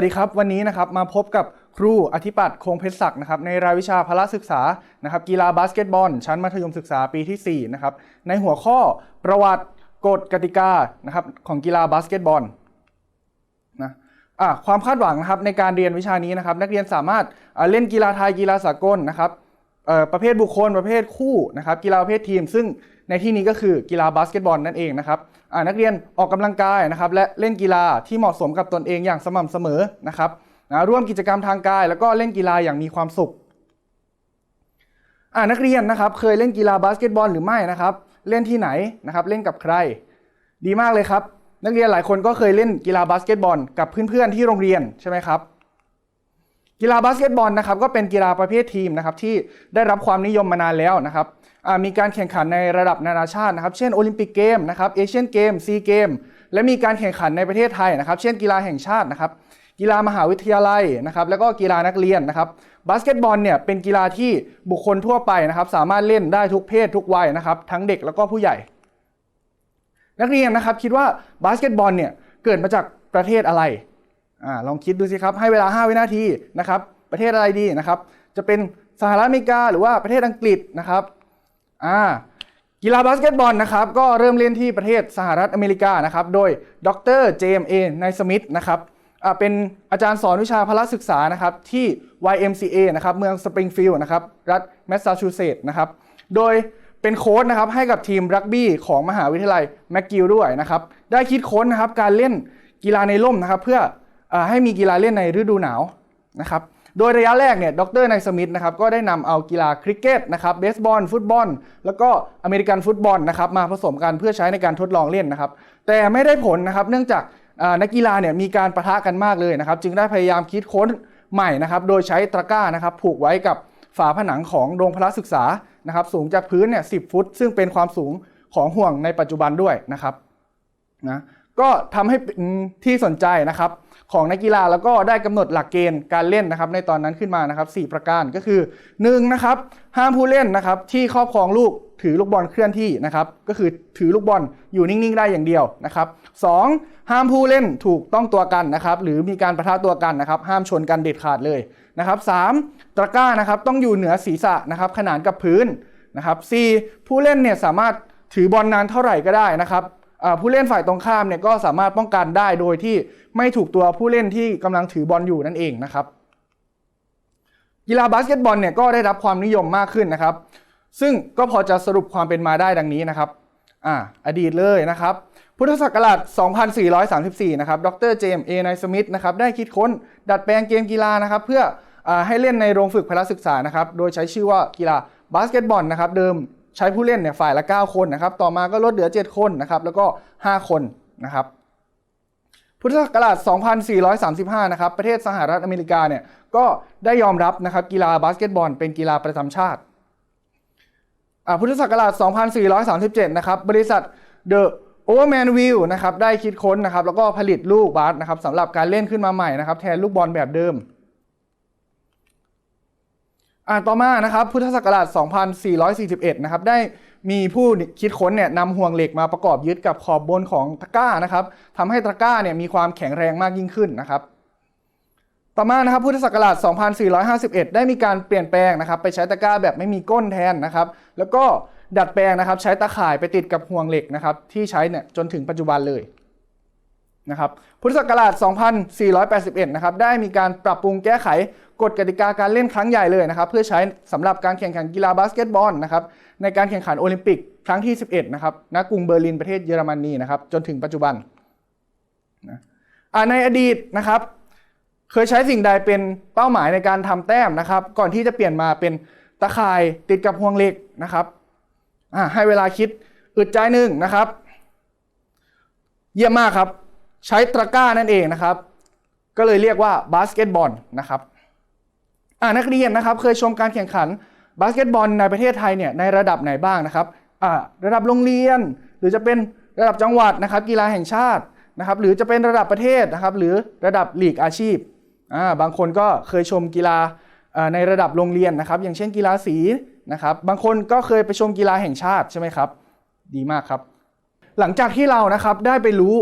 สวัสดีครับ วันนี้นะครับมาพบกับครูอธิปัตย์คงเพชรศักดิ์นะครับในรายวิชาพละศึกษานะครับกีฬาบาสเกตบอล ชั้นมัธยมศึกษาปีที่4นะครับในหัวข้อประวัติกฎกติกานะครับของกีฬาบาสเกตบอลนะอะความคาดหวังนะครับในการเรียนวิชานี้นะครับนักเรียนสามารถเล่นกีฬาไทยกีฬาสากลนะครับ ประเภทบุคคลประเภทคู่นะครับกีฬาประเภททีม ซึ่งในที่นี้ก็คือกีฬาบาสเกตบอลนั่นเองนะครับนักเรียนออกกำลังกายนะครับและเล่นกีฬาที่เหมาะสมกับตนเองอย่างสม่ำเสมอนะครับนะร่วมกิจกรรมทางกาย แล้วก็เล่นกีฬาอย่างมีความสุขนักเรียนนะครับเคยเล่นกีฬาบาสเกตบอลหรือไม่นะครับเล่นที่ไหนนะครับเล่นกับใคร ดีมากเลยครับ นักเรียนหลายคนก็เคยเล่นกีฬาบาสเกตบอลกับเพื่อนๆที่โรงเรียนใช่ไหมครับ กีฬาบาสเกตบอลนะครับก็เป็นกีฬาประเภททีมนะครับที่ได้รับความนิยมมานานแล้วนะครับมีการแข่งขันในระดับนานาชาตินะครับ เช่นโอลิมปิกเกมนะครับเอเชียนเกมซีเกมและมีการแข่งขันในประเทศไทยนะครับ เช่นกีฬาแห่งชาตินะครับ กีฬามหาวิทยาลัยนะครับ แล้วก็กีฬานักเรียนนะครับบาสเกตบอลเนี่ยเป็นกีฬาที่บุคคลทั่วไปนะครับ สามารถเล่นได้ทุกเพศทุกวัยนะครับ ทั้งเด็กแล้วก็ผู้ใหญ่ นักเรียนนะครับคิดว่าบาสเกตบอลเนี่ยเกิดมาจากประเทศอะไร อลองคิดดูสิครับ ให้เวลา 5 วินาทีนะครับ ประเทศอะไรดีนะครับ จะเป็นสหรัฐอเมริกาหรือว่าประเทศอังกฤษนะครับอ่ากีฬาบาสเกตบอลนะครับ ก็เริ่มเล่นที่ประเทศสหรัฐอเมริกานะครับ โดยดรเจมเอไนสมิธนะครับเป็นอาจารย์สอนวิชาพละศึกษานะครับที่ YMCA นะครับเมืองสปริงฟิลด์นะครับรัฐแมสซาชูเซตส์นะครับ โดยเป็นโค้ชนะครับให้กับทีมรักบี้ของมหาวิทยาลัยแมคกิลด้วยนะครับ ได้คิดค้นนะครับการเล่นกีฬาในร่มนะครับ เพื่อ ให้มีกีฬาเล่นในฤดูหนาวนะครับโดยระยะแรกเนี่ยดรไนสมิธนะครับก็ได้นำเอากีฬาคริกเก็ตนะครับเบสบอลฟุตบอล แล้วก็อเมริกันฟุตบอลนะครับมาผสมกันเพื่อใช้ในการทดลองเล่นนะครับแต่ไม่ได้ผลนะครับเนื่องจากนักกีฬาเนี่ยมีการประทะกันมากเลยนะครับจึงได้พยายามคิดค้นใหม่นะครับโดยใช้ตะกร้านะครับผูกไว้กับฝาผนังของโรงพละศึกษานะครับสูงจากพื้นเนี่ยสิฟุต ซึ่งเป็นความสูงของห่วงในปัจจุบันด้วยนะครับนะก็ทำให้เป็นที่สนใจนะครับ ของนักกีฬาแล้วก็ได้กำหนดหลักเกณฑ์การเล่นนะครับในตอนนั้นขึ้นมานะครับ 4 ประการก็คือ1นะครับห้ามผู้เล่นนะครับที่ครอบครองลูกถือลูกบอลเคลื่อนที่นะครับก็คือถือลูกบอลอยู่นิ่งๆ ได้อย่างเดียวนะครับสองห้ามผู้เล่นถูกต้องตัวกันนะครับหรือมีการประทะตัวกันนะครับห้ามชนกันเด็ดขาดเลยนะครับสามตะกร้านะครับต้องอยู่เหนือศีรษะนะครับขนานกับพื้นนะครับสี่ผู้เล่นเนี่ยสามารถถือบอลนานเท่าไหร่ก็ได้นะครับ ผู้เล่นฝ่ายตรงข้ามเนี่ยก็สามารถป้องกันได้โดยที่ไม่ถูกตัวผู้เล่นที่กำลังถือบอลอยู่นั่นเองนะครับ กีฬาบาสเกตบอลเนี่ยก็ได้รับความนิยมมากขึ้นนะครับ ซึ่งก็พอจะสรุปความเป็นมาได้ดังนี้นะครับอ่าอดีตเลยนะครับ พุทธศักราช 2434 นะครับ ดรเจมส์เอไนสมิธนะครับได้คิดค้นดัดแปลงเกมกีฬานะครับเพื่ออให้เล่นในโรงฝึกพละศึกษานะครับ โดยใช้ชื่อว่ากีฬาบาสเกตบอลนะครับ เดิม ใช้ผู้เล่นเนี่ยฝ่ายละ 9 คนนะครับ ต่อมาก็ลดเหลือ 7 คนนะครับ แล้วก็ 5 คนนะครับ พุทธศักราช 2435 นะครับ ประเทศสหรัฐอเมริกาเนี่ยก็ได้ยอมรับนะครับกีฬาบาสเกตบอลเป็นกีฬาประจำชาติอ่าพุทธศักราช 2437 นะครับ บริษัท The Overman Wheel นะครับ ได้คิดค้นนะครับ แล้วก็ผลิตลูกบาสนะครับสำหรับการเล่นขึ้นมาใหม่นะครับ แทนลูกบอลแบบเดิม อ่าต่อมานะครับพุทธศักราช 2441 นะครับได้มีผู้คิดค้นเนี่ยนำห่วงเหล็กมาประกอบยึดกับขอบบนของตะกร้านะครับทำให้ตะกร้าเนี่ยมีความแข็งแรงมากยิ่งขึ้นนะครับ ต่อมานะครับพุทธศักราช 2451 ได้มีการเปลี่ยนแปลงนะครับ ไปใช้ตะกร้าแบบไม่มีก้นแทนนะครับ แล้วก็ดัดแปลงนะครับ ใช้ตะข่ายไปติดกับห่วงเหล็กนะครับ ที่ใช้เนี่ยจนถึงปัจจุบันเลย นะครับพุทธศักราช 2481 นะครับได้มีการปรับปรุงแก้ไขกฎกติกาการเล่นครั้งใหญ่เลยนะครับเพื่อใช้สำหรับการแข่งขันกีฬาบาสเกตบอลนะครับในการแข่งขันโอลิมปิกครั้งที่ 11 นะครับณกรุงเบอร์ลินประเทศเยอรมนีนะครับจนถึงปัจจุบันนะอ่าในอดีตนะครับเคยใช้สิ่งใดเป็นเป้าหมายในการทำแต้มนะครับก่อนที่จะเปลี่ยนมาเป็นตะข่ายติดกับห่วงเหล็กนะครับอ่าให้เวลาคิดอึดใจหนึ่งนะครับ เยี่ยมมากครับ ใช้ตะกร้านั่นเองนะครับ ก็เลยเรียกว่าบาสเกตบอลนะครับอ่านักเรียนนะครับเคยชมการแข่งขันบาสเกตบอลในประเทศไทยเนี่ยในระดับไหนบ้างนะครับอ่าระดับโรงเรียน หรือจะเป็นระดับจังหวัดนะครับ กีฬาแห่งชาตินะครับ หรือจะเป็นระดับประเทศนะครับ หรือระดับลีกอาชีพอ่าบางคนก็เคยชมกีฬาอ่าในระดับโรงเรียนนะครับ อย่างเช่นกีฬาสีนะครับ บางคนก็เคยไปชมกีฬาแห่งชาติใช่ไหมครับ ดีมากครับ หลังจากที่เรานะครับได้ไปรู้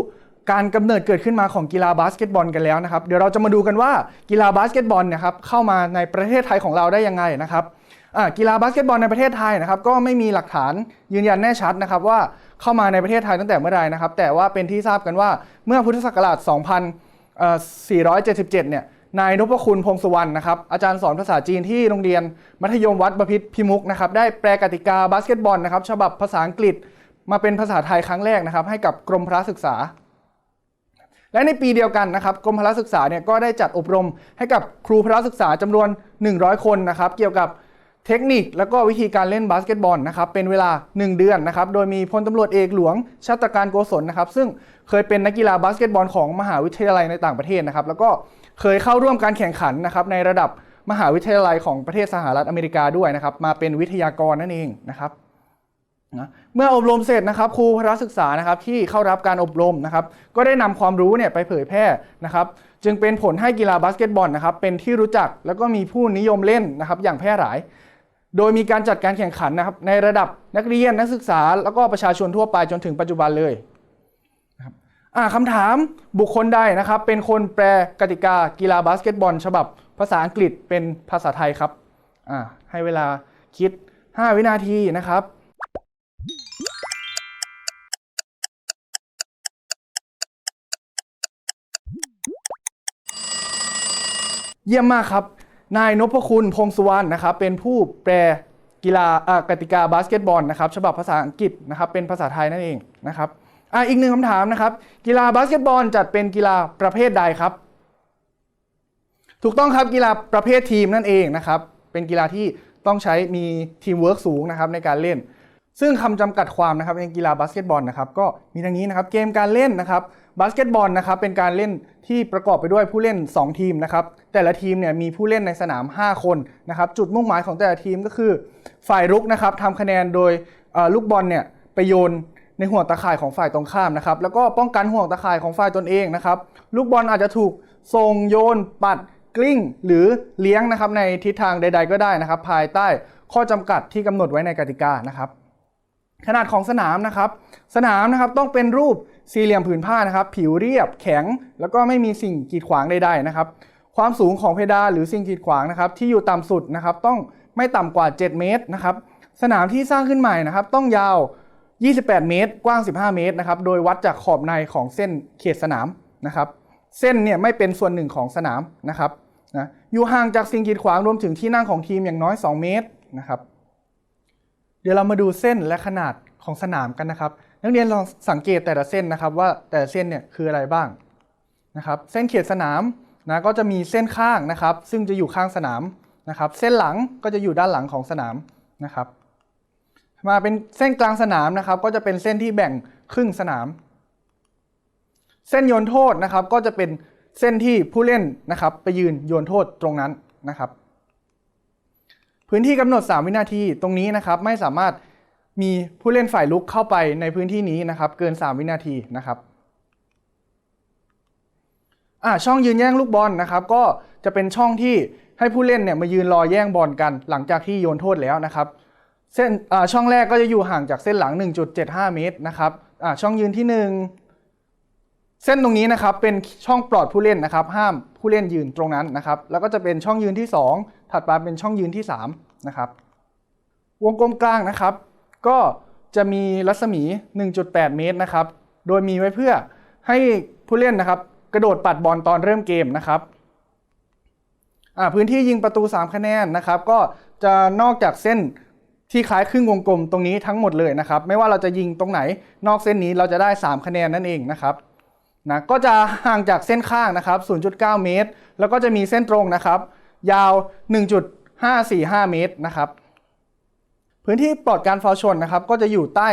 การกำเนิดเกิดขึ้นมาของกีฬาบาสเกตบอลกันแล้วนะครับ เดี๋ยวเราจะมาดูกันว่ากีฬาบาสเกตบอลนะครับเข้ามาในประเทศไทยของเราได้ยังไงนะครับกีฬาบาสเกตบอลในประเทศไทยนะครับก็ไม่มีหลักฐานยืนยันแน่ชัดนะครับว่าเข้ามาในประเทศไทยตั้งแต่เมื่อไหร่นะครับ แต่ว่าเป็นที่ทราบกันว่าเมื่อพุทธศักราช 2477 เนี่ยนายนพคุณพงสุวรรณนะครับอาจารย์สอนภาษาจีนที่โรงเรียนมัธยมวัดบพิตรพิมุกนะครับได้แปลกติกาบาสเกตบอลนะครับฉบับภาษาอังกฤษมาเป็นภาษาไทยครั้งแรกนะครับให้กับกรมพระศึกษา และในปีเดียวกันนะครับกรมพละศึกษาเนี่ยก็ได้จัดอบรมให้กับครูพละศึกษาจำนวน 100 คนนะครับเกี่ยวกับเทคนิคและก็วิธีการเล่นบาสเกตบอลนะครับเป็นเวลา 1 เดือนนะครับโดยมีพลตำรวจเอกหลวงชาตการโกศลนะครับซึ่งเคยเป็นนักกีฬาบาสเกตบอลของมหาวิทยาลัยในต่างประเทศนะครับแล้วก็เคยเข้าร่วมการแข่งขันนะครับในระดับมหาวิทยาลัยของประเทศสหรัฐอเมริกาด้วยนะครับมาเป็นวิทยากรนั่นเองนะครับ นะเมื่ออบรมเสร็จนะครับครูพระศึกษานะครับที่เข้ารับการอบรมนะครับก็ได้นำความรู้เนี่ยไปเผยแพร่นะครับจึงเป็นผลให้กีฬาบาสเกตบอลนะครับเป็นที่รู้จักแล้วก็มีผู้นิยมเล่นนะครับอย่างแพร่หลาย โดยมีการจัดการแข่งขันนะครับในระดับนักเรียนนักศึกษา แล้วก็ประชาชนทั่วไปจนถึงปัจจุบันเลยนะครับอ่าคำถามบุคคลใดนะครับเป็นคนแปลกติกากีฬาบาสเกตบอล ฉบับภาษาอังกฤษเป็นภาษาไทยครับอ่าให้เวลาคิด 5 วินาทีนะครับ เยี่ยมมากครับ นายนพคุณพงสุวรรณนะครับเป็นผู้แปลกีฬาอ่กติกาบาสเกตบอลนะครับฉบับภาษาอังกฤษนะครับเป็นภาษาไทยนั่นเองนะครับอ่าอีกหนึ่งคำถามนะครับ กีฬาบาสเกตบอลจัดเป็นกีฬาประเภทใดครับ ถูกต้องครับกีฬาประเภททีมนั่นเองนะครับเป็นกีฬาที่ต้องใช้มีทีมเวิร์กสูงนะครับในการเล่น ซึ่งคำจำกัดความนะครับในกีฬาบาสเกตบอลนะครับก็มีดังนี้นะครับเกมการเล่นนะครับบาสเกตบอลนะครับเป็นการเล่นที่ประกอบไปด้วยผู้เล่น 2 ทีมนะครับแต่ละทีมเนี่ยมีผู้เล่นในสนาม 5 คนนะครับจุดมุ่งหมายของแต่ละทีมก็คือ ฝ่ายรุกนะครับทำคะแนนโดยลูกบอลเนี่ยไปโยนในห่วงตาข่ายของฝ่ายตรงข้ามนะครับแล้วก็ป้องกันห่วงตาข่ายของฝ่ายตนเองนะครับลูกบอลอาจจะถูกส่งโยน ปัดกลิ้ง หรือเลี้ยงนะครับในทิศทางใด ๆ ก็ได้นะครับ ภายใต้ข้อจำกัดที่กำหนดไว้ในกติกานะครับ ขนาดของสนามนะครับ สนามนะครับต้องเป็นรูปสี่เหลี่ยมผืนผ้านะครับ ผิวเรียบแข็ง แล้วก็ไม่มีสิ่งกีดขวางใดๆนะครับ ความสูงของเพดานหรือสิ่งกีดขวางนะครับ ที่อยู่ต่ำสุดนะครับ ต้องไม่ต่ำกว่า 7 เมตรนะครับ สนามที่สร้างขึ้นใหม่นะครับ ต้องยาว 28 เมตร กว้าง 15 เมตรนะครับ โดยวัดจากขอบในของเส้นเขตสนามนะครับ เส้นเนี่ยไม่เป็นส่วนหนึ่งของสนามนะครับนะอยู่ห่างจากสิ่งกีดขวางรวมถึงที่นั่งของทีมอย่างน้อย 2 เมตรนะครับ ดี๋ยวเรามาดูเส้นและขนาดของสนามกันนะครับ นักเรียนลองสังเกตแต่ละเส้นนะครับ ว่าแต่ละเส้นเนี่ยคืออะไรบ้างนะครับ เส้นเขตสนามนะก็จะมีเส้นข้างนะครับ ซึ่งจะอยู่ข้างสนามนะครับ เส้นหลังก็จะอยู่ด้านหลังของสนามนะครับ มาเป็นเส้นกลางสนามนะครับ ก็จะเป็นเส้นที่แบ่งครึ่งสนาม เส้นโยนโทษนะครับ ก็จะเป็นเส้นที่ผู้เล่นนะครับ ไปยืนโยนโทษตรงนั้นนะครับ พื้นที่กำหนด 3 วินาทีตรงนี้นะครับไม่สามารถมีผู้เล่นฝ่ายลุกเข้าไปในพื้นที่นี้นะครับเกิน 3 วินาทีนะครับอ่าช่องยืนแย่งลูกบอลนะครับก็จะเป็นช่องที่ให้ผู้เล่นเนี่ยมายืนรอแย่งบอลกัน หลังจากที่โยนโทษแล้วนะครับเส้นอ่าช่องแรกก็จะอยู่ห่างจากเส้นหลัง 1.75 เมตรนะครับอ่าช่องยืนที่ 1 เส้นตรงนี้นะครับเป็นช่องปลอดผู้เล่นนะครับ ห้ามผู้เล่นยืนตรงนั้นนะครับ แล้วก็จะเป็นช่องยืนที่ 2 ถัดมาเป็นช่องยืนที่3นะครับวงกลมกลางนะครับ ก็จะมีรัศมี 1.8 เมตรนะครับ โดยมีไว้เพื่อให้ผู้เล่นนะครับ กระโดดปัดบอลตอนเริ่มเกมนะครับพื้นที่ยิงประตู 3 คะแนนนะครับ ก็จะนอกจากเส้นที่คล้ายครึ่งวงกลมตรงนี้ทั้งหมดเลยนะครับ ไม่ว่าเราจะยิงตรงไหนนอกเส้นนี้เราจะได้ 3 คะแนนนั่นเองนะครับ นะก็จะห่างจากเส้นข้างนะครับ 0.9 เมตร แล้วก็จะมีเส้นตรงนะครับ ยาว 1.545 เมตรนะครับ พื้นที่ปลอดการฟาวล์ชนนะครับ ก็จะอยู่ใต้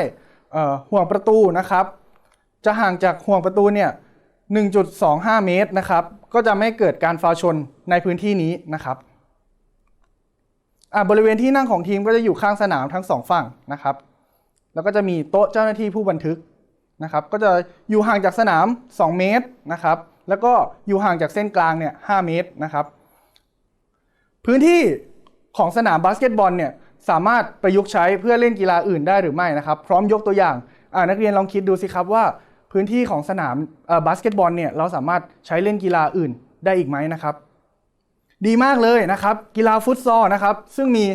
ห่วงประตูนะครับ จะห่างจากห่วงประตูเนี่ย 1.25 เมตรนะครับ ก็จะไม่เกิดการฟาวล์ชนในพื้นที่นี้นะครับอะบริเวณที่นั่งของทีมก็จะอยู่ข้างสนามทั้งสองฝั่งนะครับ แล้วก็จะมีโต๊ะเจ้าหน้าที่ผู้บันทึก นะครับก็จะอยู่ห่างจากสนาม 2 เมตรนะครับแล้วก็อยู่ห่างจากเส้นกลางเนี่ย5เมตรนะครับพื้นที่ของสนามบาสเกตบอลเนี่ยสามารถประยุกต์ใช้เพื่อเล่นกีฬาอื่นได้หรือไม่นะครับ พร้อมยกตัวอย่างานักเรียนลองคิดดูสิครับว่าพื้นที่ของสนามบาสเกตบอลเนี่ยเราสามารถใช้เล่นกีฬาอื่นได้อีกไหมนะครับ ดีมากเลยนะครับ กีฬาฟุตซอลนะครับซึ่งมี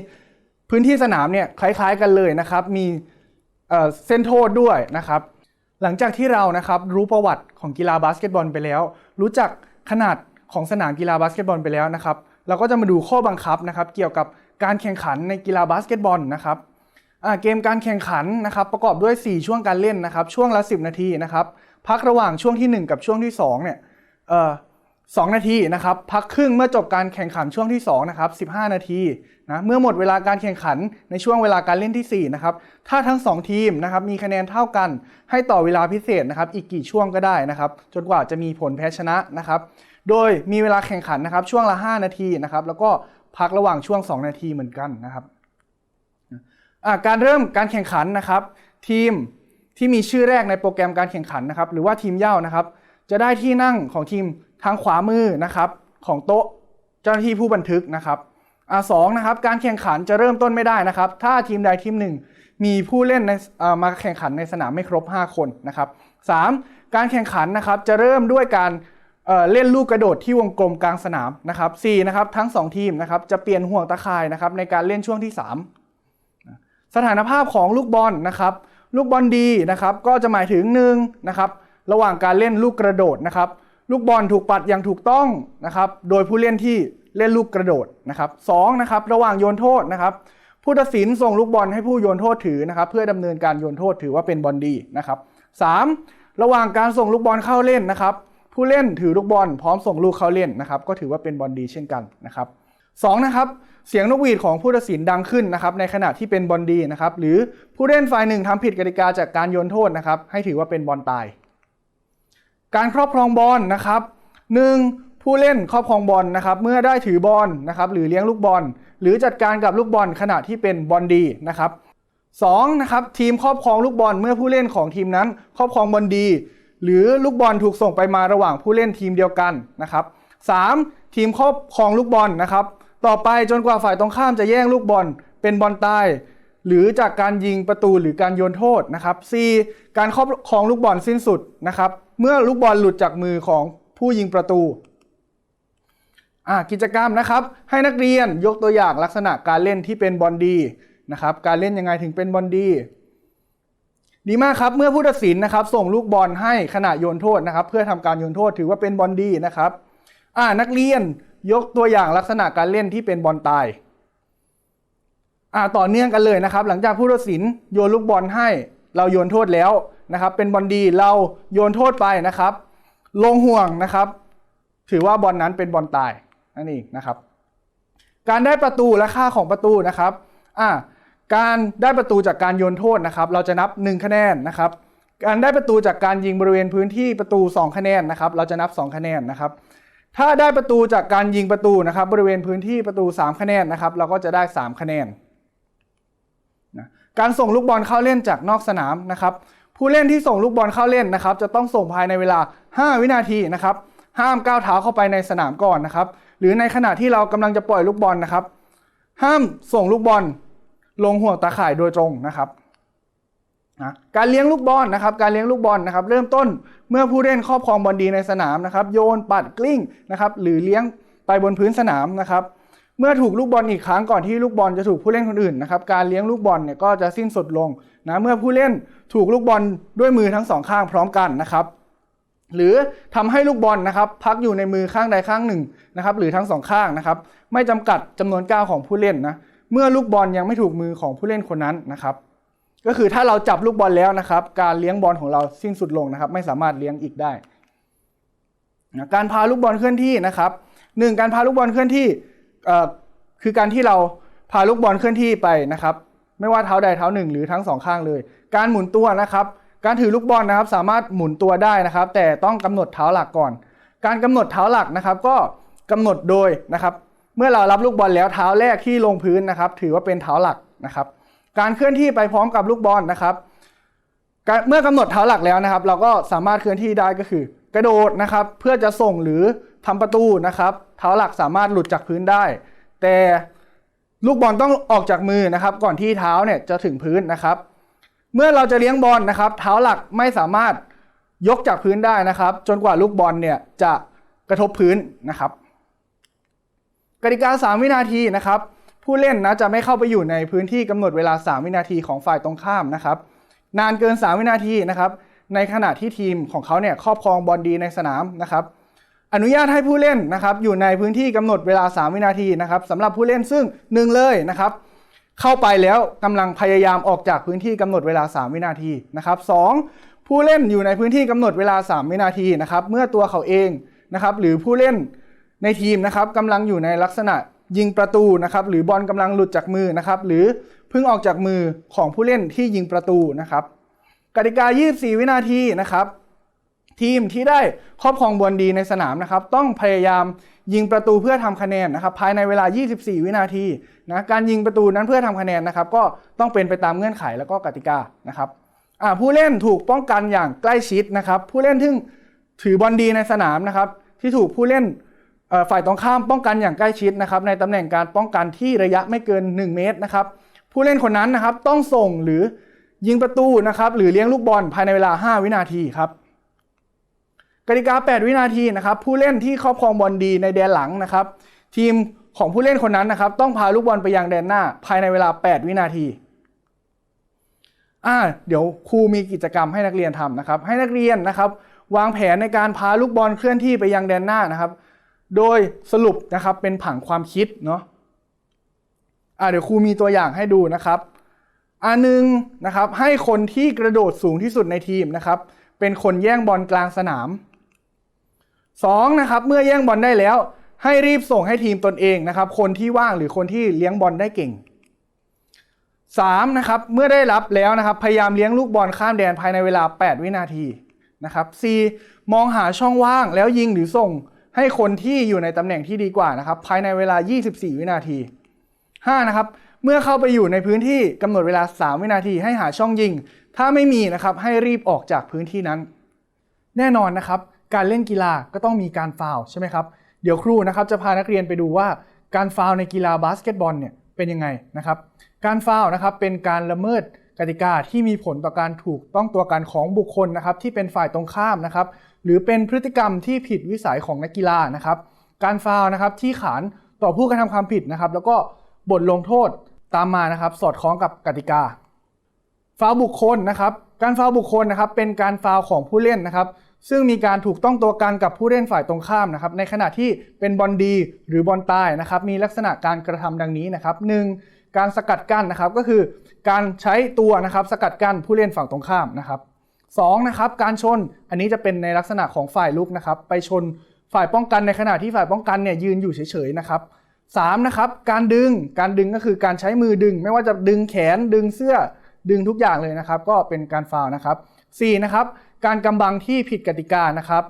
พื้นที่สนามเนี่ยคล้ายๆกันเลยนะครับ มีเส้นโทษด้วยนะครับ หลังจากที่เรานะครับรู้ประวัติของกีฬาบาสเกตบอลไปแล้ว รู้จักขนาดของสนามกีฬาบาสเกตบอลไปแล้วนะครับ เราก็จะมาดูข้อบังคับนะครับ เกี่ยวกับการแข่งขันในกีฬาบาสเกตบอลนะครับเกมการแข่งขันนะครับประกอบด้วย 4 ช่วงการเล่นนะครับ ช่วงละ 10 นาทีนะครับ พักระหว่างช่วงทีหนึ่1 กับช่วงที่2เนี่ย เอ่อสองนาทีนะครับพักครึ่งเมื่อจบการแข่งขันช่วงที่2นะครับ15 นาทีนะเมื่อหมดเวลาการแข่งขันในช่วงเวลาการเล่นทีสี่4นะครับถ้าทั้ง 2 ทีมนะครับมีคะแนนเท่ากัน ให้ต่อเวลาพิเศษนะครับอีกกี่ช่วงก็ได้นะครับจนกว่าจะมีผลแพ้ชนะนะครับโดยมีเวลาแข่งขันนะครับช่วงละ 5 นาทีนะครับแล้วก็พักระหว่างช่วง 2 นาทีเหมือนกันนะครับการเริ่มการแข่งขันนะครับทีมที่มีชื่อแรกในโปรแกรมการแข่งขันนะครับหรือว่าทีมเย้านะครับ จะได้ที่นั่งของทีมทางขวามือนะครับของโต๊ะเจ้าหน้าที่ผู้บันทึกนะครับอ่าสองนะครับการแข่งขันจะเริ่มต้นไม่ได้นะครับ ถ้าทีมใดทีมหนึ่ง มีผู้เล่นในเอ่อมาแข่งขันในสนามไม่ครบ 5 คนนะครับ 3. การแข่งขันนะครับจะเริ่มด้วยการเอ่อเล่นลูกกระโดดที่วงกลมกลางสนามนะครับ 4. นะครับทั้ง 2 ทีมนะครับจะเปลี่ยนห่วงตะข่ายนะครับในการเล่นช่วงที่ 3 สถานภาพของลูกบอลนะครับ ลูกบอลดีนะครับก็จะหมายถึง1นะครับ ระหว่างการเล่นลูกกระโดดนะครับ ลูกบอลถูกปัดอย่างถูกต้องนะครับ โดยผู้เล่นที่เล่นลูกกระโดดนะครับสองนะครับ ระหว่างโยนโทษนะครับ ผู้ตัดสินส่งลูกบอลให้ผู้โยนโทษถือนะครับ เพื่อดำเนินการโยนโทษถือว่าเป็นบอลดีนะครับสามระหว่างการส่งลูกบอลเข้าเล่นนะครับ ผู้เล่นถือลูกบอลพร้อมส่งลูกเข้าเล่นนะครับ ก็ถือว่าเป็นบอลดีเช่นกันนะครับสองนะครับเสียงนกหวีดของผู้ตัดสินดังขึ้นนะครับในขณะที่เป็นบอลดีนะครับหรือผู้เล่นฝ่ายหนึ่งทำผิดกติกาจากการโยนโทษนะครับให้ถือว่าเป็นบอลตาย การครอบครองบอลนะครับหนึ่งผู้เล่นครอบครองบอลนะครับเมื่อได้ถือบอลนะครับหรือเลี้ยงลูกบอล หรือจัดการกับลูกบอลขณะที่เป็นบอลดีนะครับสองนะครับทีมครอบครองลูกบอลเมื่อผู้เล่นของทีมนั้น ครอบครองบอลดี หรือลูกบอลถูกส่งไปมาระหว่างผู้เล่นทีมเดียวกันนะครับสามทีมครอบครองลูกบอลนะครับ ต่อไปจนกว่าฝ่ายตรงข้ามจะแย่งลูกบอลเป็นบอลตาย หรือจากการยิงประตูหรือการโยนโทษนะครับ 4. การครอบครองลูกบอลสิ้นสุดนะครับ เมื่อลูกบอลหลุดจากมือของผู้ยิงประตูกิจกรรมนะครับ ให้นักเรียนยกตัวอย่างลักษณะการเล่นที่เป็นบอลดีนะครับ การเล่นยังไงถึงเป็นบอลดี ดีมากครับ เมื่อผู้ตัดสินนะครับ ส่งลูกบอลให้ขณะโยนโทษนะครับ เพื่อทำการโยนโทษถือว่าเป็นบอลดีนะครับอ่านักเรียนยกตัวอย่างลักษณะการเล่นที่เป็นบอลตาย อ่าต่อเนื่องกันเลยนะครับ หลังจากผู้ตัดสินโยนลูกบอลให้ เราโยนโทษแล้วนะครับ เป็นบอลดีเราโยนโทษไปนะครับ ลงห่วงนะครับ ถือว่าบอลนั้นเป็นบอลตายนั่นเองนะครับ การได้ประตูและค่าของประตูนะครับอ่าการได้ประตูจากการโยนโทษนะครับ เราจะนับ 1 คะแนนนะครับ การได้ประตูจากการยิงบริเวณพื้นที่ประตู 2 คะแนนนะครับ เราจะนับ 2 คะแนนนะครับ ถ้าได้ประตูจากการยิงประตูนะครับ บริเวณพื้นที่ประตู 3 คะแนนนะครับ เราก็จะได้ 3 คะแนน การส่งลูกบอลเข้าเล่นจากนอกสนามนะครับผู้เล่นที่ส่งลูกบอลเข้าเล่นนะครับจะต้องส่งภายในเวลา 5 วินาทีนะครับห้ามก้าวเท้าเข้าไปในสนามก่อนนะครับหรือในขณะที่เรากำลังจะปล่อยลูกบอลนะครับ ห้ามส่งลูกบอลลงห่วงตาข่ายโดยตรงนะครับนะการเลี้ยงลูกบอลนะครับ การเลี้ยงลูกบอลนะครับ เริ่มต้นเมื่อผู้เล่นครอบครองบอลดีในสนามนะครับ โยนปัดกลิ้งนะครับ หรือเลี้ยงไปบนพื้นสนามนะครับ เมื่อถูกลูกบอลอีกครั้งก่อนที่ลูกบอลจะถูกผู้เล่นคนอื่นนะครับการเลี้ยงลูกบอลเนี่ยก็จะสิ้นสุดลงนะเมื่อผู้เล่นถูกลูกบอลด้วยมือทั้งสองข้างพร้อมกันนะครับหรือทำให้ลูกบอลนะครับพักอยู่ในมือข้างใดข้างหนึ่งนะครับหรือทั้งสองข้างนะครับไม่จำกัดจำนวนก้าวของผู้เล่นนะเมื่อลูกบอลยังไม่ถูกมือของผู้เล่นคนนั้นนะครับก็คือถ้าเราจับลูกบอลแล้วนะครับการเลี้ยงบอลของเราสิ้นสุดลงนะครับไม่สามารถเลี้ยงอีกได้ การพาลูกบอลเคลื่อนที่นะครับหนึ่งการพาลูกบอลเคลื่อนที่ คือการที่เราพาลูกบอลเคลื่อนที่ไปนะครับ ไม่ว่าเท้าใดเท้าหนึ่งหรือทั้งสองข้างเลย การหมุนตัวนะครับ การถือลูกบอลนะครับ สามารถหมุนตัวได้นะครับ แต่ต้องกำหนดเท้าหลักก่อน การกำหนดเท้าหลักนะครับ ก็กำหนดโดยนะครับ เมื่อเรารับลูกบอลแล้วเท้าแรกที่ลงพื้นนะครับ ถือว่าเป็นเท้าหลักนะครับ การเคลื่อนที่ไปพร้อมกับลูกบอลนะครับเมื่อกำหนดเท้าหลักแล้วนะครับ เราก็สามารถเคลื่อนที่ได้ก็คือ กระโดดนะครับ เพื่อจะส่งหรือ ทำประตูนะครับเท้าหลักสามารถหลุดจากพื้นได้ แต่ลูกบอลต้องออกจากมือนะครับ ก่อนที่เท้าเนี่ยจะถึงพื้นนะครับ เมื่อเราจะเลี้ยงบอลนะครับ เท้าหลักไม่สามารถยกจากพื้นได้นะครับ จนกว่าลูกบอลเนี่ยจะกระทบพื้นนะครับ กติกา 3 วินาทีนะครับ ผู้เล่นนะจะไม่เข้าไปอยู่ในพื้นที่กำหนดเวลา 3 วินาทีของฝ่ายตรงข้ามนะครับ นานเกิน 3 วินาทีนะครับ ในขณะที่ทีมของเขาเนี่ยครอบครองบอลดีในสนามนะครับ อนุญาตให้ผู้เล่นนะครับอยู่ในพื้นที่กำหนดเวลา 3 วินาทีนะครับสำหรับผู้เล่นซึ่งหนึ่งเลยนะครับเข้าไปแล้วกำลังพยายามออกจากพื้นที่กำหนดเวลา 3 วินาทีนะครับสองผู้เล่นอยู่ในพื้นที่กำหนดเวลา 3 วินาทีนะครับเมื่อตัวเขาเองนะครับหรือผู้เล่นในทีมนะครับกำลังอยู่ในลักษณะยิงประตูนะครับหรือบอลกำลังหลุดจากมือนะครับหรือเพิ่งออกจากมือของผู้เล่นที่ยิงประตูนะครับกติกา 24 วินาทีนะครับ ทีมที่ได้ครอบครองบอลดีในสนามนะครับต้องพยายามยิงประตูเพื่อทำคะแนนนะครับภายในเวลา 24 วินาทีนะการยิงประตูนั้นเพื่อทำคะแนนนะครับก็ต้องเป็นไปตามเงื่อนไขแล้วก็กติกานะครับผู้เล่นถูกป้องกันอย่างใกล้ชิดนะครับผู้เล่นที่ถือบอลดีในสนามนะครับที่ถูกผู้เล่นฝ่ายตรงข้ามป้องกันอย่างใกล้ชิดนะครับในตำแหน่งการป้องกันที่ระยะไม่เกิน 1 เมตรนะครับผู้เล่นคนนั้นนะครับต้องส่งหรือยิงประตูนะครับหรือเลี้ยงลูกบอลภายในเวลา 5 วินาทีครับ กติกา 8 วินาทีนะครับผู้เล่นที่ครอบครองบอลดีในแดนหลังนะครับ ทีมของผู้เล่นคนนั้นนะครับ ต้องพาลูกบอลไปยังแดนหน้า ภายในเวลา 8 วินาทีอ่าเดี๋ยวครูมีกิจกรรมให้นักเรียนทำนะครับ ให้นักเรียนนะครับ วางแผนในการพาลูกบอลเคลื่อนที่ไปยังแดนหน้านะครับ โดยสรุปนะครับเป็นผังความคิดเนาะอ่าเดี๋ยวครูมีตัวอย่างให้ดูนะครับอันหนึ่งนะครับให้คนที่กระโดดสูงที่สุดในทีมนะครับ เป็นคนแย่งบอลกลางสนาม สองนะครับเมื่อแย่งบอลได้แล้ว ให้รีบส่งให้ทีมตนเองนะครับ คนที่ว่างหรือคนที่เลี้ยงบอลได้เก่งสามนะครับเมื่อได้รับแล้วนะครับ พยายามเลี้ยงลูกบอลข้ามแดนภายในเวลา 8 วินาทีนะครับสี่มองหาช่องว่างแล้วยิงหรือส่งให้คนที่อยู่ในตำแหน่งที่ดีกว่านะครับ ภายในเวลา 24 วินาที 5 นะครับเมื่อเข้าไปอยู่ในพื้นที่กำหนดเวลา 3 วินาทีให้หาช่องยิง ถ้าไม่มีนะครับให้รีบออกจากพื้นที่นั้น แน่นอนนะครับ การเล่นกีฬาก็ต้องมีการฟาวใช่ไหมครับ เดี๋ยวครูนะครับจะพานักเรียนไปดูว่าการฟาวในกีฬาบาสเกตบอลเนี่ยเป็นยังไงนะครับ การฟาวนะครับเป็นการละเมิดกติกาที่มีผลต่อการถูกต้องตัวกันของบุคคลนะครับที่เป็นฝ่ายตรงข้ามนะครับ หรือเป็นพฤติกรรมที่ผิดวิสัยของนักกีฬานะครับ การฟาวนะครับที่ขานต่อผู้กระทำความผิดนะครับ แล้วก็บทลงโทษตามมานะครับ สอดคล้องกับกติกาฟาวบุคคลนะครับ การฟาวบุคคลนะครับ เป็นการฟาวของผู้เล่นนะครับ ซึ่งมีการถูกต้องตัวกันกับผู้เล่นฝ่ายตรงข้ามนะครับ ในขณะที่เป็นบอลดีหรือบอลตายนะครับ มีลักษณะการกระทำดังนี้นะครับ 1. การสกัดกั้นนะครับก็คือการใช้ตัวนะครับสกัดกั้นผู้เล่นฝั่งตรงข้ามนะครับสองนะครับการชนอันนี้จะเป็นในลักษณะของฝ่ายลุกนะครับ ไปชนฝ่ายป้องกันในขณะที่ฝ่ายป้องกันเนี่ยยืนอยู่เฉยๆนะครับสามนะครับการดึงการดึงก็คือการใช้มือดึง ไม่ว่าจะดึงแขนดึงเสื้อดึงทุกอย่างเลยนะครับ ก็เป็นการฟาวนะครับสี่นะครับ การกำบังที่ผิดกติกานะครับ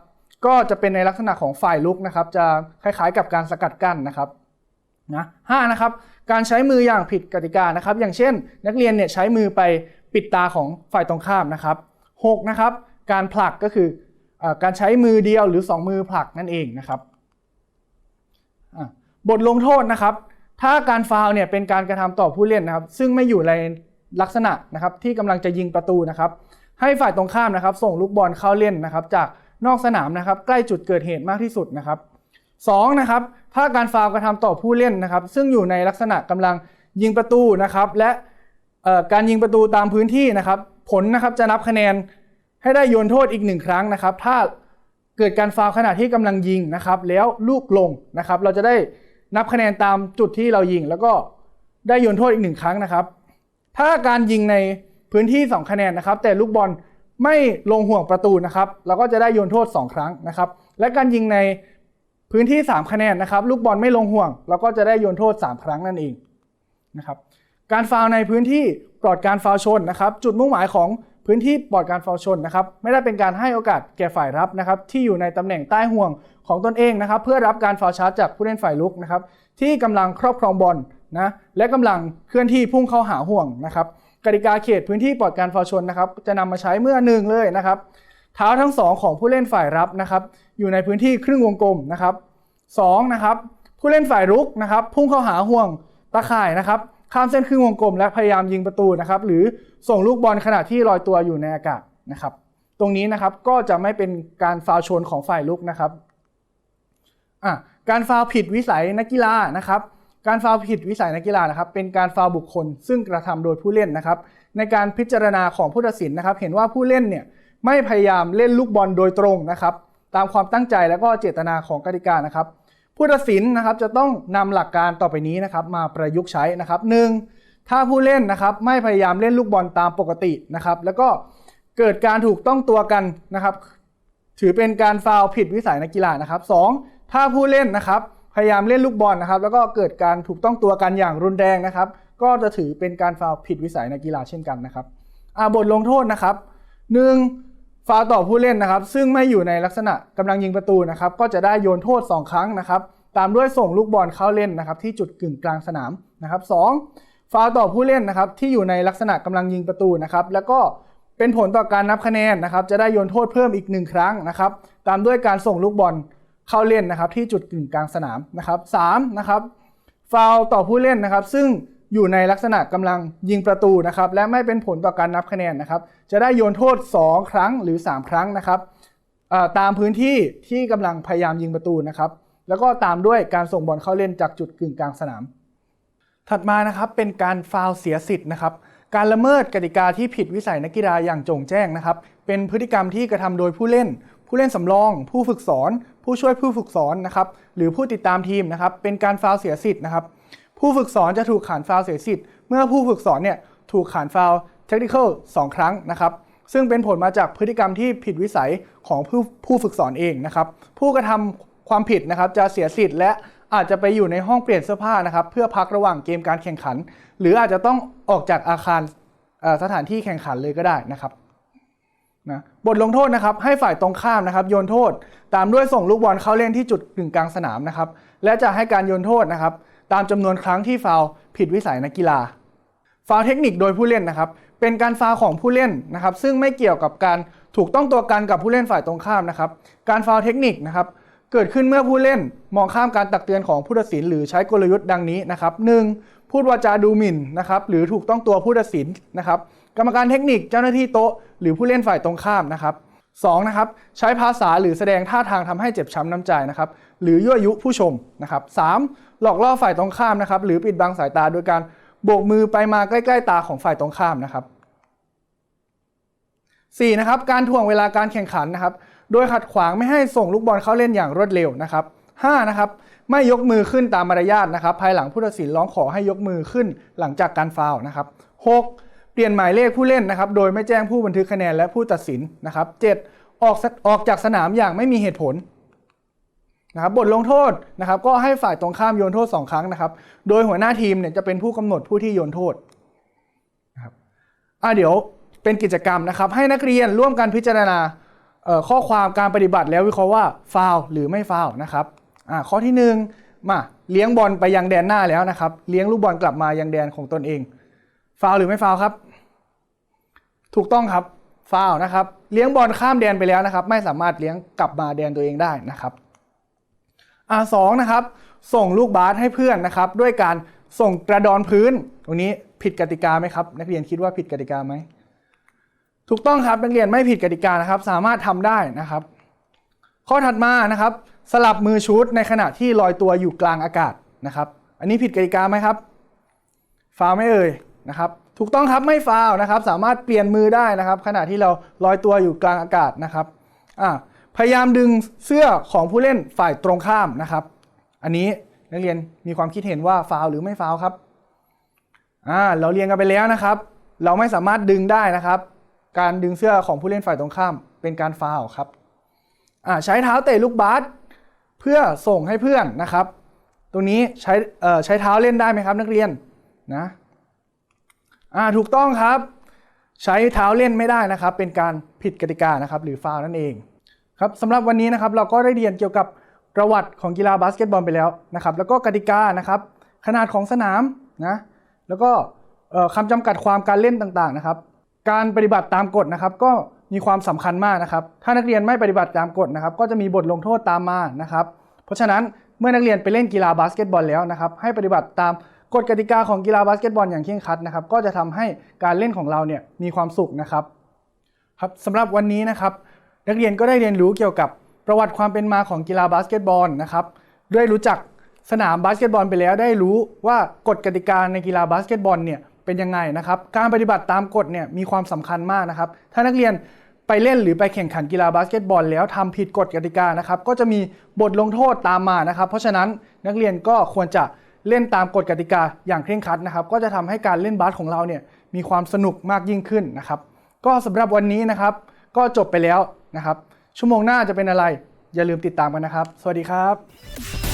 ก็จะเป็นในลักษณะของฝ่ายลุกนะครับ จะคล้ายๆกับการสกัดกั้นนะครับนะห้านะครับการใช้มืออย่างผิดกติกานะครับ อย่างเช่น นักเรียนเนี่ยใช้มือไปปิดตาของฝ่ายตรงข้ามนะครับหกนะครับการผลักก็คืออการใช้มือเดียวหรือสองมือผลักนั่นเองนะครับบทลงโทษนะครับ ถ้าการฟาวเนี่ยเป็นการกระทำต่อผู้เล่นนะครับ ซึ่งไม่อยู่ในลักษณะนะครับที่กำลังจะยิงประตูนะครับ ให้ฝ่ายตรงข้ามนะครับ ส่งลูกบอลเข้าเล่นนะครับ จากนอกสนามนะครับ ใกล้จุดเกิดเหตุมากที่สุดนะครับสองนะครับถ้าการฟาวกระทำต่อผู้เล่นนะครับ ซึ่งอยู่ในลักษณะกำลังยิงประตูนะครับ และการยิงประตูตามพื้นที่นะครับ ผลนะครับจะนับคะแนนให้ได้โยนโทษอีกหนึ่งครั้งนะครับ ถ้าเกิดการฟาวขณะที่กำลังยิงนะครับ แล้วลูกลงนะครับ เราจะได้นับคะแนนตามจุดที่เรายิง แล้วก็ได้โยนโทษอีกหนึ่งครั้งนะครับ ถ้าการยิงใน พื้นที่ 2 คะแนนนะครับ แต่ลูกบอลไม่ลงห่วงประตูนะครับเราก็จะได้โยนโทษ 2 ครั้งนะครับ และการยิงในพื้นที่ 3 คะแนนนะครับลูกบอลไม่ลงห่วงเราก็จะได้โยนโทษ 3 ครั้งนั่นเองนะครับการฟาวในพื้นที่ปลอดการฟาวชนนะครับ จุดมุ่งหมายของพื้นที่ปลอดการฟาวชนนะครับ ไม่ได้เป็นการให้โอกาสแก่ฝ่ายรับนะครับ ที่อยู่ในตำแหน่งใต้ห่วงของตนเองนะครับ เพื่อรับการฟาวชาร์จจากผู้เล่นฝ่ายลุกนะครับ ที่กำลังครอบครองบอลนะและกำลังเคลื่อนที่พุ่งเข้าหาห่วงนะครับ กติกาเขตพื้นที่ปลอดการฟาวชนนะครับจะนำมาใช้เมื่อหนึ่งเลยนะครับ เท้าทั้งสองของผู้เล่นฝ่ายรับนะครับอยู่ในพื้นที่ครึ่งวงกลมนะครับสองนะครับผู้เล่นฝ่ายรุกนะครับพุ่งเข้าหาห่วงตาข่ายนะครับข้ามเส้นครึ่งวงกลม และพยายามยิงประตูนะครับหรือส่งลูกบอลขณะที่ลอยตัวอยู่ในอากาศนะครับ ตรงนี้นะครับก็จะไม่เป็นการฟาวชนของฝ่ายลุกนะครับอะการฟาวผิดวิสัยนักกีฬานะครับ การฟาวผิดวิสัยนักกีฬานะครับเป็นการฟาวบุคคล ซึ่งกระทำโดยผู้เล่นนะครับ ในการพิจารณาของผู้ตัดสินนะครับ เห็นว่าผู้เล่นเนี่ยไม่พยายามเล่นลูกบอลโดยตรงนะครับ ตามความตั้งใจและก็เจตนาของกติกานะครับ ผู้ตัดสินนะครับจะต้องนำหลักการต่อไปนี้นะครับ มาประยุกต์ใช้นะครับหนึ่งถ้าผู้เล่นนะครับไม่พยายามเล่นลูกบอลตามปกตินะครับ แล้วก็เกิดการถูกต้องตัวกันนะครับ ถือเป็นการฟาวผิดวิสัยนักกีฬานะครับสองถ้าผู้เล่นนะครับ พยายามเล่นลูกบอลนะครับ แล้วก็เกิดการถูกต้องตัวกันอย่างรุนแรงนะครับ ก็จะถือเป็นการฟาวผิดวิสัยในกีฬาเช่นกันนะครับบทลงโทษนะครับหนึ่งฟาวต่อผู้เล่นนะครับ ซึ่งไม่อยู่ในลักษณะกำลังยิงประตูนะครับ ก็จะได้โยนโทษ 2 ครั้งนะครับ ตามด้วยส่งลูกบอลเข้าเล่นนะครับ ที่จุดกึ่งกลางสนามนะครับสองฟาวต่อผู้เล่นนะครับ ที่อยู่ในลักษณะกำลังยิงประตูนะครับ แล้วก็เป็นผลต่อการนับคะแนนนะครับ จะได้โยนโทษเพิ่มอีกหนึ่งครั้งนะครับ ตามด้วยการส่งลูกบอล เข้าเล่นนะครับที่จุดกึ่งกลางสนามนะครับสามนะครับฟาวต่อผู้เล่นนะครับ ซึ่งอยู่ในลักษณะกำลังยิงประตูนะครับ และไม่เป็นผลต่อการนับคะแนนนะครับ จะได้โยนโทษ 2 ครั้งหรือ 3 ครั้งนะครับตามพื้นที่ที่กำลังพยายามยิงประตูนะครับ แล้วก็ตามด้วยการส่งบอลเข้าเล่นจากจุดกึ่งกลางสนาม ถัดมานะครับเป็นการฟาวเสียสิทธิ์นะครับ การละเมิดกติกาที่ผิดวิสัยนักกีฬาอย่างจงแจ้งนะครับ เป็นพฤติกรรมที่กระทำโดยผู้เล่น ผู้เล่นสำรอง ผู้ฝึกสอน ผู้ช่วยผู้ฝึกสอนนะครับหรือผู้ติดตามทีมนะครับเป็นการฟาวเสียสิทธิ์นะครับผู้ฝึกสอนจะถูกขานฟาวเสียสิทธิ์เมื่อผู้ฝึกสอนเนี่ยถูกขานฟาวเทคนิคอลสองครั้งนะครับซึ่งเป็นผลมาจากพฤติกรรมที่ผิดวิสัยของผู้ผู้ฝึกสอนเองนะครับผู้กระทำความผิดนะครับจะเสียสิทธิ์และอาจจะไปอยู่ในห้องเปลี่ยนเสื้อผ้านะครับเพื่อพักระหว่างเกมการแข่งขัน หรืออาจจะต้องออกจากอาคารสถานที่แข่งขันเลยก็ได้นะครับ นะบทลงโทษนะครับให้ฝ่ายตรงข้ามนะครับโยนโทษ ตามด้วยส่งลูกบอลเข้าเล่นที่จุดกึ่งกลางสนามนะครับและจะให้การโยนโทษนะครับตามจำนวนครั้งที่ฟาวผิดวิสัยนักกีฬาฟาวเทคนิคโดยผู้เล่นนะครับเป็นการฟาวของผู้เล่นนะครับซึ่งไม่เกี่ยวกับการถูกต้องตัวกันกับผู้เล่นฝ่ายตรงข้ามนะครับการฟาวเทคนิคนะครับเกิดขึ้นเมื่อผู้เล่นมองข้ามการตักเตือนของผู้ตัดสินหรือใช้กลยุทธ์ดังนี้นะครับหนึ่งพูดวาจาดูหมิ่นนะครับหรือถูกต้องตัวผู้ตัดสินนะครับ กรรมการเทคนิคเจ้าหน้าที่โต๊ะ หรือผู้เล่นฝ่ายตรงข้ามนะครับสองนะครับใช้ภาษาหรือแสดงท่าทางทำให้เจ็บช้ำน้ำใจนะครับหรือยั่วยุผู้ชมนะครับสามหลอกล่อฝ่ายตรงข้ามนะครับหรือปิดบังสายตาโดยการโบกมือไปมาใกล้ ๆ ตาของฝ่ายตรงข้ามนะครับ 4 นะครับการถ่วงเวลาการแข่งขันนะครับ โดยขัดขวางไม่ให้ส่งลูกบอลเข้าเล่นอย่างรวดเร็วนะครับ 5 นะครับไม่ยกมือขึ้นตามมารยาทนะครับ ภายหลังผู้ตัดสินร้องขอให้ยกมือขึ้นหลังจากการฟาวนะครับ 6 เปลี่ยนหมายเลขผู้เล่นนะครับ โดยไม่แจ้งผู้บันทึกคะแนนและผู้ตัดสินนะครับ 7 ออกออกจากสนามอย่างไม่มีเหตุผลนะครับบทลงโทษนะครับ ก็ให้ฝ่ายตรงข้ามโยนโทษ 2 ครั้งนะครับ โดยหัวหน้าทีมเนี่ยจะเป็นผู้กำหนดผู้ที่โยนโทษนะครับอะเดี๋ยวเป็นกิจกรรมนะครับ ให้นักเรียนร่วมกันพิจารณาข้อความการปฏิบัติแล้ววิเคราะห์ว่าฟาวล์หรือไม่ฟาวล์นะครับอะข้อที่หนึ่งมาเลี้ยงบอลไปยังแดนหน้าแล้วนะครับ เลี้ยงลูกบอลกลับมายังแดนของตนเอง ฟาวหรือไม่ฟาวครับ ถูกต้องครับฟาวนะครับ เลี้ยงบอลข้ามแดนไปแล้วนะครับ ไม่สามารถเลี้ยงกลับมาแดนตัวเองได้นะครับอ่าสองนะครับ ส่งลูกบาสให้เพื่อนนะครับ ด้วยการส่งกระดอนพื้น ตรงนี้ผิดกติกาไหมครับ นักเรียนคิดว่าผิดกติกาไหมถูกต้องครับนักเรียนไม่ผิดกติกานะครับ สามารถทำได้นะครับ ข้อถัดมานะครับ สลับมือชูตในขณะที่ลอยตัวอยู่กลางอากาศนะครับ อันนี้ผิดกติกาไหมครับฟาวไม่เอ่ย นะครับถูกต้องครับไม่ฟาวนะครับสามารถเปลี่ยนมือได้นะครับ ขณะที่เราลอยตัวอยู่กลางอากาศนะครับพยายามดึงเสื้อของผู้เล่นฝ่ายตรงข้ามนะครับ อันนี้นักเรียนมีความคิดเห็นว่าฟาวหรือไม่ฟาวครับเราเรียนกันไปแล้วนะครับ เราไม่สามารถดึงได้นะครับ การดึงเสื้อของผู้เล่นฝ่ายตรงข้าม เป็นการฟาวครับใช้เท้าเตะลูกบาสเพื่อส่งให้เพื่อนนะครับ ตรงนี้ใช้ใช้เท้าเล่นได้ไหมครับ นักเรียนนะ อ่าถูกต้องครับ ใช้เท้าเล่นไม่ได้นะครับ เป็นการผิดกติกานะครับ หรือฟาวล์นั่นเองครับสำหรับวันนี้นะครับเราก็ได้เรียนเกี่ยวกับประวัติของกีฬาบาสเกตบอลไปแล้วนะครับ แล้วก็กติกานะครับ ขนาดของสนามนะแล้วก็คำจำกัดความการเล่นต่างๆนะครับ การปฏิบัติตามกฎนะครับ ก็มีความสำคัญมากนะครับ ถ้านักเรียนไม่ปฏิบัติตามกฎนะครับ ก็จะมีบทลงโทษตามมานะครับ เพราะฉะนั้นเมื่อนักเรียนไปเล่นกีฬาบาสเกตบอลแล้วนะครับ ให้ปฏิบัติตาม กฎกติกาของกีฬาบาสเกตบอลอย่างเคร่งครัดนะครับ ก็จะทำให้การเล่นของเราเนี่ยมีความสุขนะครับครับสำหรับวันนี้นะครับ นักเรียนก็ได้เรียนรู้เกี่ยวกับประวัติความเป็นมาของกีฬาบาสเกตบอลนะครับได้รู้จักสนามบาสเกตบอลไปแล้วได้รู้ว่ากฎกติกาในกีฬาบาสเกตบอลเนี่ยเป็นยังไงนะครับ การปฏิบัติตามกฎเนี่ยมีความสำคัญมากนะครับ ถ้านักเรียนไปเล่นหรือไปแข่งขันกีฬาบาสเกตบอลแล้วทำผิดกฎกติกานะครับ ก็จะมีบทลงโทษตามมานะครับ เพราะฉะนั้นนักเรียนก็ควรจะ เล่นตามกฎกติกาอย่างเคร่งครัดนะครับ ก็จะทำให้การเล่นบาสของเราเนี่ยมีความสนุกมากยิ่งขึ้นนะครับ ก็สำหรับวันนี้นะครับ ก็จบไปแล้วนะครับ ชั่วโมงหน้าจะเป็นอะไร อย่าลืมติดตามกันนะครับ สวัสดีครับ